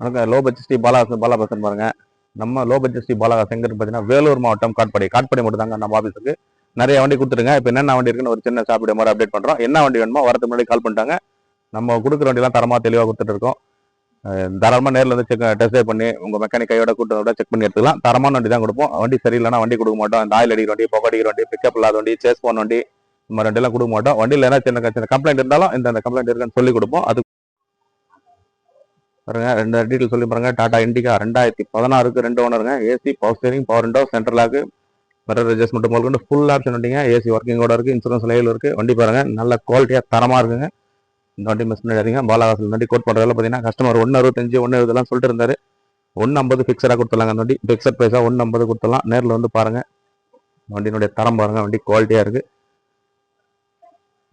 வணக்கம். Low budget Sri பாலாசன் பாலாபாசன் பாருங்க. நம்ம லோ பட்ஜெட் ஸ்ரீ பாலாசன் எங்க பார்த்தீங்கன்னா வேலூர் மாவட்டம் காட்பாடி. காட்பாடி மட்டும் தாங்க நம்ம ஆஃபீஸுக்கு நிறைய வண்டி கொடுத்துருங்க. இப்போ என்னென்ன வண்டி இருக்குன்னு ஒரு சின்ன சாப்பிட மாதிரி அப்டேட் பண்றோம். என்ன வண்டி வேணுமோ வரதுக்கு முன்னாடி கால் பண்ணிட்டாங்க. நம்ம கொடுக்குற வண்டிலாம் தரமா தெளிவாக கொடுத்துட்டு இருக்கோம். தாராளமாக நேரில் வந்து செக் டெஸ்ட் பண்ணி உங்கள் மெக்கானிக் கையோட கூட்டத்தோட செக் பண்ணி எடுத்துக்கலாம். தரமான வண்டி தான் கொடுப்போம். வண்டி சரியில்லைனா வண்டி கொடுக்க மாட்டோம். இந்த ஆயில் அடிக்கிற வண்டி புகை அடிக்கிற வண்டி பிக்கப் இல்லாத வண்டி சேஸ் போன வண்டி இந்த மாதிரி வண்டிலாம் கொடுக்க மாட்டோம். வண்டியில் ஏன்னா சின்ன சின்ன கம்ப்ளைண்ட் இருந்தாலும் இந்த கம்ப்ளைண்ட் இருக்குன்னு சொல்லி கொடுப்போம். அது பாருங்க ரெண்டு டீட்டெயில் சொல்லி பாருங்க. டாடா இண்டிகா ரெண்டாயிரத்தி பதினாறுக்கு ரெண்டு ஓனருங்க AC power steering power window central lock mirror adjustment முதல் கொண்டு ஃபுல் ஆப்ஷன் வண்டிங்க. ஏசி ஒர்க்கிங்கோட இருக்குது இன்சூரன்ஸ் லைவில் இருக்குது வண்டி பாருங்கள் நல்ல குவாலிட்டியாக தரமாக இருக்குங்க. இந்த வண்டி மிஸ் பண்ணிடாதீங்க. பாலாவாசல் வண்டி கோட் பண்ணுறதுல பார்த்தீங்கன்னா கஸ்டமர் ஒன்று அறுபத்தஞ்சு ஒன்று இதெல்லாம் சொல்லிட்டு இருந்தார். ஒன்று ஐம்பது ஃபிக்ஸடாக கொடுத்துடலாங்க அந்த வண்டி. ஃபிக்ஸட் ப்ரைஸாக ஒன்று ஐம்பது கொடுத்துடலாம். நேரில் வந்து பாருங்கள் வண்டியினுடைய தரம் பாருங்கள் வண்டி குவாலிட்டியாக இருக்குது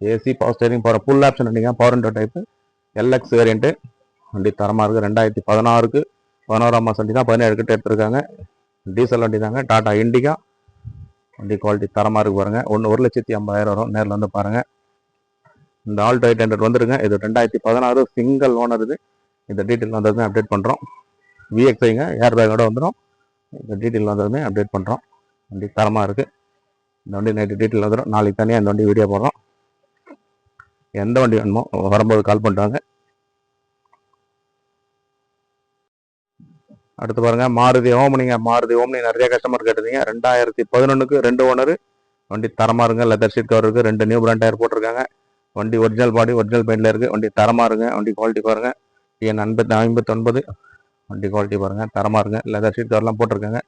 AC power steering power full option வண்டிங்க. Power window type LX variant வண்டி தரமாக இருக்குது ரெண்டாயிரத்தி பதினாறுக்கு பதினோராம் மாதம் வண்டி தான் பதினேழு கிட்ட எடுத்திருக்காங்க. டீசல் வண்டி தாங்க. டாட்டா இண்டிகா. வண்டி குவாலிட்டி தரமாக இருக்கு பாருங்கள் ஒன்று ஒரு லட்சத்தி ஐம்பதாயிரம் வரும். நேரில் வந்து பாருங்கள் இந்த ஆல்டோ எயிட் ஹண்ட்ரட் வந்துருங்க. இது ரெண்டாயிரத்தி பதினாறு சிங்கிள் ஓனர் இது. இந்த டீட்டெயில் வந்ததுமே அப்டேட் பண்ணுறோம் விஎக்ஸைங்க ஏர் பேக்கோட வந்துடும் இந்த டீட்டெயில் வந்ததுமே அப்டேட் பண்ணுறோம் வண்டி தரமாக இருக்குது இந்த வண்டி நைட்டு டீட்டெயில் வந்துடும் நாளைக்கு தனியாக இந்த வண்டி வீடியோ போடுறோம். எந்த வண்டி வேணுமோ வரும்போது கால் பண்ணிட்டாங்க அடுத்து பாருங்க மாருதி ஓமனிங்க மாருதி ஓமனி நிறைய கஸ்டமர் கேட்டிருந்தீங்க. ரெண்டாயிரத்தி பதினொன்றுக்கு ரெண்டு ஓனர் வண்டி தரமாக இருங்க லெதர் ஷீட் கவர் இருக்குது ரெண்டு நியூ பிராண்ட் டயர் போட்டிருக்காங்க. வண்டி ஒரிஜினல் பாடி ஒரிஜினல் பெயிண்டில் இருக்குது வண்டி தரமாக இருங்க வண்டி குவாலிட்டி பாருங்க. டிஎன் ஐம்பத்தி ஐம்பத்தொன்பது. வண்டி குவாலிட்டி பாருங்க தரமாக இருங்க. லெதர் ஷீட் கவர்லாம் போட்டிருக்காங்க.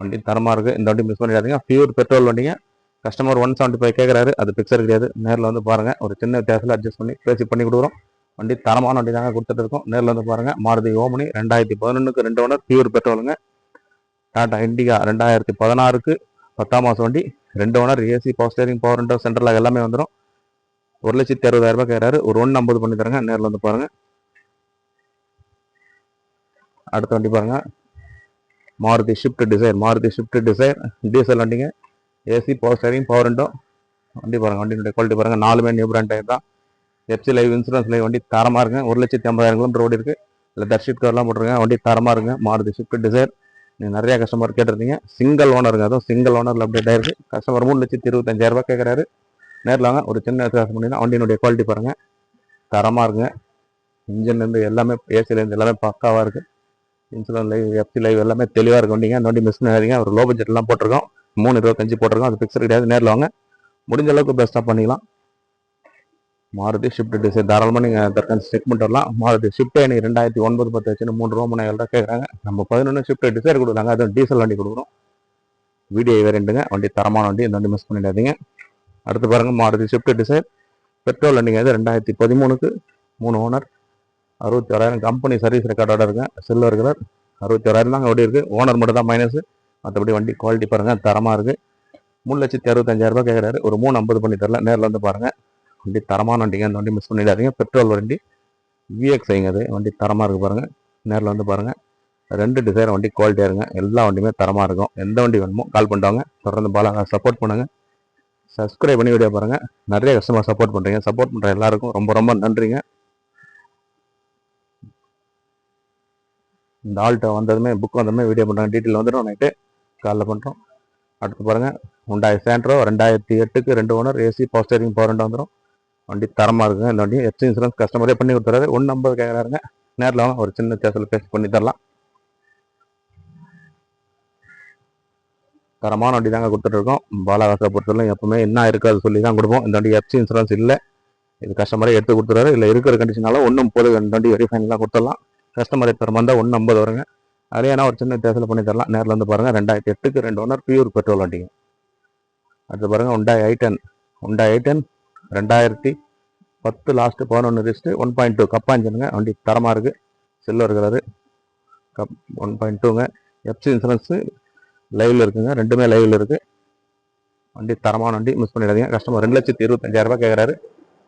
வண்டி தரமாக இருக்குது இந்த வண்டி மிஸ் பண்ணிடாதீங்க. பியூர் பெட்ரோல் வண்டிங்க. கஸ்டமர் ஒன் செவன்ட்டி ஃபைவ் கேட்குறாரு அது பிக்சர் கிடையாது. நேரில் வந்து பாருங்கள் ஒரு சின்ன வித்தியாசத்தில் அட்ஜஸ்ட் பண்ணி பேசி பண்ணி கொடுக்குறோம். வண்டி தரமான வண்டி தாங்க கொடுத்துட்டு இருக்கோம் நேரில் வந்து பாருங்கள் மாருதி ஓமனி ரெண்டாயிரத்தி பதினொன்றுக்கு ரெண்டு ஓனர் பியூர் பெட்ரோலுங்க டாடா இண்டிகா ரெண்டாயிரத்தி பதினாறுக்கு பத்தாம் மாதம் வண்டி. ரெண்டு owner AC power steering power window சென்ட்ரலாக எல்லாமே வந்துடும் ஒரு லட்சத்தி அறுபதாயிரம் ரூபாய் கேட்குறாரு ஒரு ஒன்று ஐம்பது பண்ணி தரங்க. நேரில் வந்து பாருங்கள் அடுத்த வண்டி பாருங்க. Maruti Swift Dzire Maruti Swift Dzire diesel வண்டிங்க. AC power steering power window வண்டி பாருங்க. வண்டியினுடைய குவாலிட்டி பாருங்க. நாலுமே நியூ பிராண்ட் டயர் தான். எஃப்சி லைவ் இன்சூரன்ஸ் லைவ் வண்டி தரமாக இருக்குங்க ஒரு லட்சத்தி ஐம்பதாயிரம் கிலோமீட்டர் ஓடி இருக்கு இல்லை தர்ஷித் கவர்லாம் போட்டிருங்க வண்டி தரமாக இருக்குங்க மாறுதி ஷிஃப்ட் டிசைர் நீங்கள் நிறையா கஸ்டமர் கேட்டிருந்தீங்க. சிங்கிள் ஓனருங்க அதுவும் சிங்கிள் ஓனரில் அப்டேட் ஆயிருக்கு. கஸ்டமர் மூணு லட்சத்தி இருபத்தஞ்சாயிரரூபா கேட்குறாரு. நேரில் வாங்க. ஒரு சின்ன வித்தியாசம் பண்ணிங்கன்னா வண்டியினுடைய குவாலிட்டி பாருங்கள் தரமாக இருக்குங்க இன்ஜின்லேருந்து எல்லாமே ஏசிலேருந்து எல்லாமே பக்காவாக இருக்குது இன்சூரன்ஸ் லைவ் எஃப்சி லைவ் எல்லாமே தெளிவாக இருக்கு வண்டிங்க. அந்த வண்டி மிஸ் பண்ணாதீங்க. ஒரு லோ பட்ஜெட்லாம் போட்டிருக்கோம். மூணு இருபத்தஞ்சு போட்டிருக்கோம். அது ஃபிக்ஸ் கிடையாது. நேரில் வாங்க. முடிஞ்ச அளவுக்கு பெஸ்ட்டாக பண்ணிக்கலாம். மாருதி ஷிஃப்ட் டிசைன் தாராளமாக நீங்கள் தற்காந்து செக் பண்ணிட்டு வரலாம். மாருதி ஷிஃப்ட் எனக்கு ரெண்டாயிரத்தி ஒன்பது பத்து வச்சுன்னு மூணு ரூபா மூணு ஏழு கேட்குறாங்க நம்ம பதினொன்று ஷிஃப்ட் டிசைர் கொடுக்குறாங்க. அதுவும் டீசல் வண்டி கொடுக்குறோம். வீடியோ வேறண்டுங்க வண்டி தரமான வண்டி. இந்த வண்டி மிஸ் பண்ணிடாதீங்க. அடுத்து பாருங்கள் மாருதி ஷிஃப்ட் டிசைர் பெட்ரோல் வண்டிங்க இது ரெண்டாயிரத்தி பதிமூணுக்கு மூணு ஓனர் அறுபத்தி ஓராயிரம் கம்பெனி சர்வீஸ் ரெக்கார்டோட இருக்குங்க சில்வர் கலர் அறுபத்தி ஓராயிரம் தாங்க வண்டி இருக்குது ஓனர் மட்டும் தான் மைனஸ் மற்றபடி வண்டி குவாலிட்டி பாருங்கள் தரமாக இருக்குது மூணு லட்சத்தி அறுபத்தஞ்சாயிரரூபா கேட்குறாரு ஒரு மூணு ஐம்பது பண்ணி தரல. நேரில் வந்து பாருங்கள் வண்டி தரமான வண்டிங்க. அந்த வண்டி மிஸ் பண்ணிடாதீங்க பெட்ரோல் வண்டி விஎக்ஸ்ஐங்க அது. வண்டி தரமாக இருக்குது பாருங்கள் நேரில் வந்து பாருங்கள் ரெண்டு டிசைர் வண்டி குவாலிட்டியாக இருங்க எல்லா வண்டியுமே தரமாக இருக்கும். எந்த வண்டி வேணுமோ கால் பண்ணிட்டாங்க தொடர்ந்து பாலாங்க சப்போர்ட் பண்ணுங்கள் சப்ஸ்கிரைப் பண்ணி வீடியோ பாருங்கள் நிறைய கஸ்டமர் சப்போர்ட் பண்ணுறீங்க சப்போர்ட் பண்ணுற எல்லாருக்கும் ரொம்ப ரொம்ப நன்றிங்க. இந்த ஆல்ட்டோ வந்ததுமே புக் வந்ததுமே வீடியோ பண்ணுறாங்க டீட்டெயில் வந்துடும். நைட்டு காலைல பண்ணுறோம் அடுத்து பாருங்கள் உண்டாய் சேண்ட்ரோ ரெண்டாயிரத்தி எட்டுக்கு ரெண்டு owner AC power steering power ரெண்டு வந்துடும் வண்டி தரமாக இருக்குங்க. இந்த வண்டி எஃப்சி இன்சூரன்ஸ் கஸ்டமரே பண்ணி கொடுத்துறாரு. ஒன்று ஐம்பது கேட்குறாருங்க நேரில் வாங்க. ஒரு சின்ன வித்தியாசத்தில் பேசி பண்ணி தரலாம். தரமான வண்டி தாங்க கொடுத்துட்ருக்கோம் பாலாகாசை பொறுத்தவரைக்கும் எப்பவுமே என்ன இருக்குது அது சொல்லி தான் கொடுப்போம். இந்த வண்டி எஃப்சி இன்சூரன்ஸ் இல்லை. இது கஸ்டமரே எடுத்து கொடுத்துறாரு. இல்லை இருக்கிற கண்டிஷனால ஒன்றும் போது இந்த வண்டி வெரி ஃபைனலாக கொடுத்துடலாம். கஸ்டமர் தரமாக இருந்தால் ஒன்று ஐம்பது வருங்க. அதே ஏன்னா ஒரு சின்ன வித்தியாசத்தில் பண்ணி தரலாம். நேரில் வந்து பாருங்கள் ரெண்டாயிரத்தி எட்டுக்கு ரெண்டு ஓனர் பியூர் பெட்ரோல் வண்டிங்க. அடுத்து பாருங்க. உண்டாய் ஐட்டன் ஐ ஐட்டன் ரெண்டாயிரத்தி பத்து லாஸ்ட்டு பதினொன்று ரிஸ்ட்டு ஒன் பாயிண்ட் டூ கப்பாஞ்சனுங்க வண்டி தரமாக இருக்குது சில்வர் கலரு கப் ஒன் பாயிண்ட் டூங்க எஃப்சி இன்சூரன்ஸு லைவில் இருக்குங்க. ரெண்டுமே லைவில் இருக்குது வண்டி தரமான வண்டி மிஸ் பண்ணிடாதீங்க. கஸ்டமர் ரெண்டு லட்சத்தி இருபத்தஞ்சாயிரரூபா கேட்குறாரு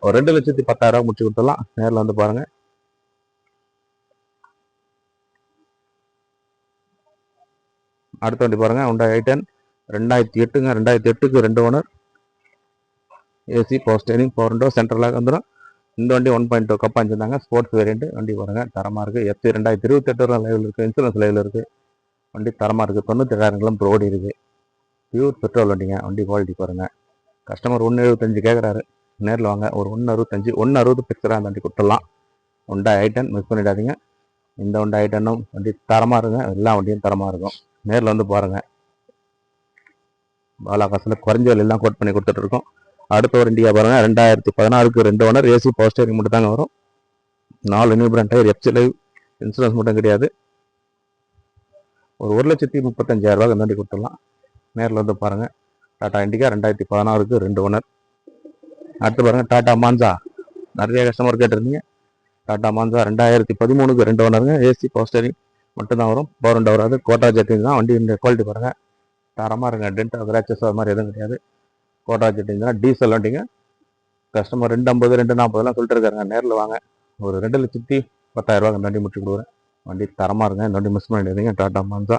ஒரு ரெண்டு லட்சத்தி பத்தாயிரம் முடிச்சு கொடுத்துடலாம். நேரில் வந்து பாருங்கள் அடுத்த வண்டி பாருங்கள் உண்டா டென் ரெண்டாயிரத்தி எட்டுங்க. ரெண்டாயிரத்தி எட்டுக்கு ரெண்டு owner AC power steering power window சென்ட்ரலாக வந்துடும் இந்த வண்டி ஒன் பாயிண்ட் டூ கப் அஞ்சிருந்தாங்க ஸ்போர்ட்ஸ் வேரியண்ட் வண்டி பாருங்க தரமாக இருக்குது எஃப்சி ரெண்டாயிரத்தி இருபத்தெட்டு வரை லைவில் இருக்குது இன்சூரன்ஸ் லைவில் இருக்குது வண்டி தரமாக இருக்குது தொண்ணூத்தெட்டாயிரம் கிலோமீட்டர் ஓடி இருக்குது பியூர் பெட்ரோல் வண்டிங்க. வண்டி குவாலிட்டி பாருங்கள் கஸ்டமர் ஒன்று எழுபத்தஞ்சு கேட்குறாரு நேரில் வாங்க. ஒரு ஒன்று அறுபத்தஞ்சு ஒன்று அறுபது பிக்சராக அந்த வண்டி கொடுத்துடலாம். ஒண்டா ஐட்டன் மிஸ் பண்ணிடாதீங்க. இந்த ஒண்டா ஐட்டனும் வண்டி தரமாக இருங்க எல்லா வண்டியும் தரமாக இருக்கும். நேரில் வந்து பாருங்கள் பாலாகாசில் குறைஞ்ச விலையெல்லாம் கோட் பண்ணி கொடுத்துட்ருக்கோம் அடுத்த ஒரு இண்டியா பாருங்கள் ரெண்டாயிரத்தி பதினாறுக்கு ரெண்டு ஓனர் ஏசி பவர் ஸ்டேரிங் மட்டும் தாங்க வரும். நாலு new brand tyre FC live insurance மட்டும் கிடையாது. ஒரு ஒரு லட்சத்தி முப்பத்தஞ்சாயிரம் ரூபாய் வண்டி கொடுத்துடலாம். நேரில் வந்து பாருங்கள் டாடா இண்டிகா ரெண்டாயிரத்தி பதினாறுக்கு ரெண்டு ஓனர். அடுத்து பாருங்கள் டாடா மான்சா. நிறைய கஸ்டமர் கேட்டிருந்தீங்க. டாடா மான்சா ரெண்டாயிரத்தி பதிமூணுக்கு ரெண்டு ஓனருங்க. ஏசி பவர் ஸ்டேரிங் மட்டும்தான் வரும். பவர் அண்ட் வராது கோட்டா ஜெட்டிங் தான் வண்டி குவாலிட்டி பாருங்கள் தரமாக இருங்க. டென்ட் கிராச்சஸ் அது மாதிரி எதுவும் கிடையாது. கோட்டா ஜெட்டிங் டீசல் வண்டிங்க கஸ்டமர் ரெண்டு ஐம்பது ரெண்டு நாற்பதுலாம் சொல்லிட்டு இருக்காருங்க நேரில் வாங்க. ஒரு ரெண்டு லட்சத்தி பத்தாயிரம் இந்த வண்டி முடிச்சு கொடுக்குறேன். வண்டி தரமாக இருங்க. இந்த வண்டி மிஸ் பண்ணிடுறீங்க டாட்டா மன்சா.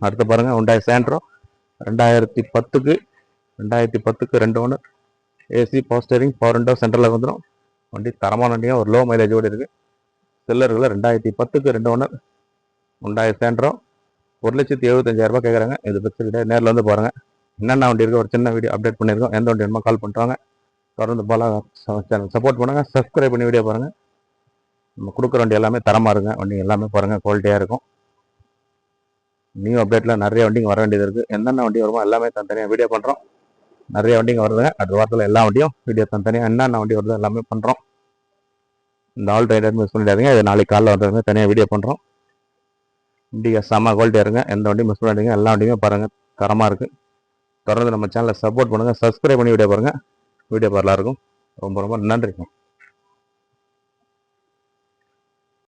அடுத்து பாருங்கள் உண்டாய் சேண்ட்ரோ ரெண்டாயிரத்தி பத்துக்கு ரெண்டாயிரத்தி பத்துக்கு ரெண்டு ஒன்று AC power steering power window சென்டரில் வந்துடும் வண்டி தரமான வண்டியாக ஒரு லோ மைலேஜோடு இருக்குது செல்லர்களில் ரெண்டாயிரத்தி பத்துக்கு ரெண்டு ஒன்று உண்டாய் சேண்ட்ரோ ஒரு லட்சத்தி எழுபத்தஞ்சாயிரரூபா கேட்குறாங்க இது பிரச்சனை கிடையாது நேரில் வந்து பாருங்கள் என்னென்ன வண்டி இருக்கோ ஒரு சின்ன வீடியோ அப்டேட் பண்ணியிருக்கோம். எந்த வண்டி வேணுமோ கால் பண்ணுறாங்க தொடர்ந்து பாலா சேனல் சப்போர்ட் பண்ணுங்கள் சப்ஸ்கிரைப் பண்ணி வீடியோ பாருங்கள் நம்ம கொடுக்குற வண்டி எல்லாமே தரமாக இருங்க. வண்டி எல்லாமே பாருங்கள் குவாலிட்டியாக இருக்கும். நியூ அப்டேட்டில் நிறைய வண்டிங்க வர வேண்டியது இருக்குது என்னென்ன வண்டி வருமோ எல்லாமே தனித்தனியாக வீடியோ பண்ணுறோம் நிறைய வண்டிங்க வருதுங்க. அடுத்த வாரத்தில் எல்லா வண்டியும் வீடியோ தனித்தனியாக என்னென்ன வண்டி வருதோ எல்லாமே பண்ணுறோம் இந்த ஆல் ரைடர் மிஸ் பண்ணிடாதீங்க இது நாளைக்கு காலைல வந்ததுமே தனியாக வீடியோ பண்ணுறோம் வண்டிங்க செம்ம குவாலிட்டியாக இருங்க எந்த வண்டியும் மிஸ் பண்ணாதீங்க. எல்லா வண்டியுமே பாருங்கள் தரமாக இருக்குது தொடர்ந்து நம்ம சேனலை சப்போர்ட் பண்ணுங்கள் சப்ஸ்கிரைப் பண்ணி வீடியோ பாருங்கள் வீடியோ பாருலாம் இருக்கும் ரொம்ப ரொம்ப நன்றிங்க.